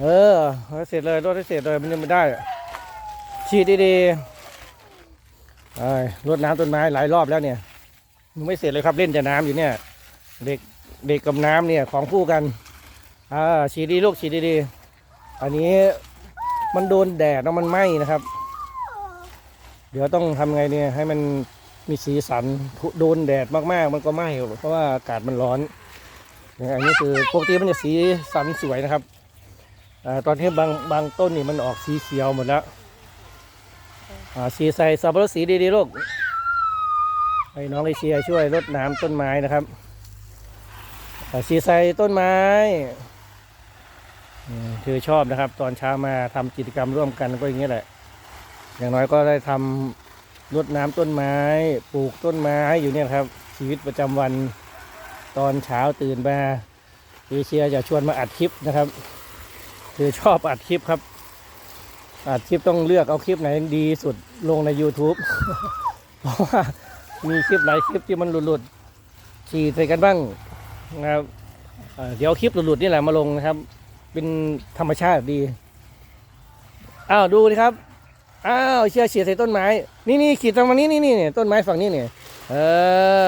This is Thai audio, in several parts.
เออให้เสร็จเลยรถให้เสร็จเลยมันยังไม่ได้ ฉีดดีๆเอ้รดน้ำต้นไม้หลายรอบแล้วเนี่ยยังไม่เสร็จเลยครับเล่นแต่น้ำอยู่เนี่ย เด็กเด็กกับน้ำเนี่ยของคู่กันอ่าฉีดดีลูกฉีดดีๆอันนี้มันโดนแดดแล้วมันไหม้นะครับ เดี๋ยวต้องทำไงเนี่ยให้มันมีสีสันโดนแดดมากๆ มันก็ไหม้เพราะว่าอากาศมันร้อนเนี่ยอันนี้คือปกติมันจะสีสันสวยนะครับ ตอนนี้บางบางต้นนี่มันออกสีเขียวหมดแล้วอ่าสีใส่สับปะรดสีดีๆลูกให้น้องไอเชียช่วยรดน้ำต้นไม้นะครับอ่าสีใส่ต้นไม้อืมคือชอบนะครับ ตอนเช้ามาทำกิจกรรมร่วมกันก็อย่างนี้ยแหละ อย่างน้อยก็ได้ทำรดน้ำต้นไม้ ปลูกต้นไม้อยู่เนี่ยครับ ชีวิตประจำวันตอนเช้าตื่นมาเอเชียจะชวนมาอัดคลิปนะครับ คือชอบอัดคลิปครับ อัดคลิปต้องเลือกเอาคลิปไหนดีสุดลงใน YouTube เพราะว่ามีคลิปหลายคลิปที่มันหลุดๆฉีดใส่กันบ้างนะครับเเดี๋ยวคลิปหลุดๆนี่แหละมาลงนะครับ เป็นธรรมชาติดี อ้าวดูดิครับ อ้าวเชี่ยเฉีดใส่ต้นไม้ นี่นี่ขีดตรงนี้นี่นี่นี่ต้นไม้ฝั่งนี้เนี่ยเอ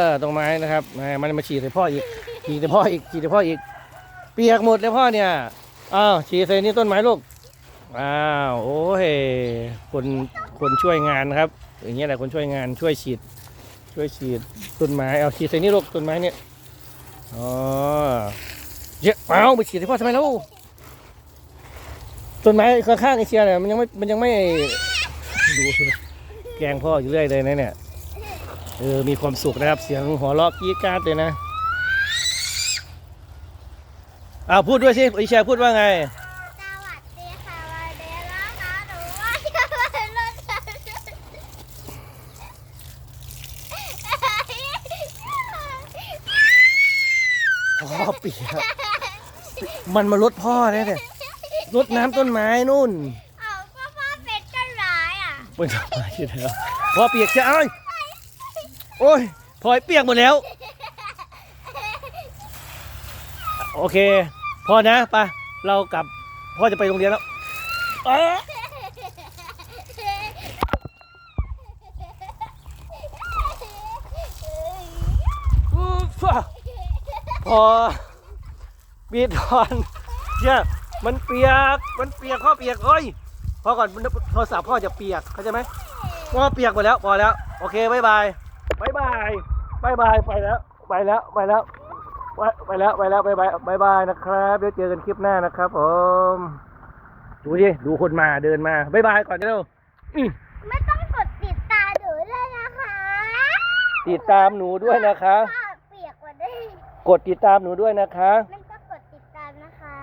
อต้นไม้นะครับแหมมันมาฉีดใส่พ่ออีกฉีดใส่พ่ออีกฉีดใส่พ่ออีก เปียกหมดเลยพ่อเนี่ย อ้าวฉีดใส่นี่ต้นไม้ลูกอ้าวโอ้ยคนคนช่วยงานนะครับ อย่างเงี้ยแหละคนช่วยงานช่วยฉีด ช่วยฉีดต้นไม้เอาฉีดใส่นี่ลูกต้นไม้เนี่ยอ๋อเยอะเอาไปฉีดใส่พ่อทำไมล่ะต้นไม้ข้างๆไอเชียเนี่ยมันยังไม่มันยังไม่ดูแกงพ่ออยู่เรื่อยเลยนะเนี่ยเออมีความสุขนะครับ เสียงหัวเราะกรี้กราดเลยนะ อ้าวพูดด้วยสิอิชาพูดว่าไง สวัสดีค่ะวันนี้นะคะหนูว่าจะไปรถกันพ่อเปียกมันมาลดพ่อเนี่ยเนี่ยลดน้ำต้นไม้นู่นเอาก็พ่อเป็นกันร้ายอะมันทำไมแล้วพ่อเปียกจะเอ้ยโอ้ยพลอยเปียกหมดแล้ว โอเค พ่อนะไปเรากลับพ่อจะไปโรงเรียนแล้วเอ้ยอู้ฟ้าพอปีดก่อนเนี่ยมันเปียก มันเปียกพ่อเปียกเอ้ยพอก่อนโทรศัพท์พ่อจะเปียกเข้าใจไหมพ่อเปียกหมดแล้วพอแล้ว โอเคบายบายบายบายบายบายไปแล้ว ไปแล้ว ไปแล้ว ไปไปแล้วไปแล้วบายบายบายบายนะครับ เดี๋ยวเจอกันคลิปหน้านะครับผมดูดิดูคนมาเดินมาบายบายก่อนเร็วอื้อไม่ต้องกดติดตามหนูเลยนะคะติดตามหนูด้วยนะคะพ่อเปียกกว่านี้กดติดตามหนูด้วยนะคะไม่ต้องกดติดตามนะคะ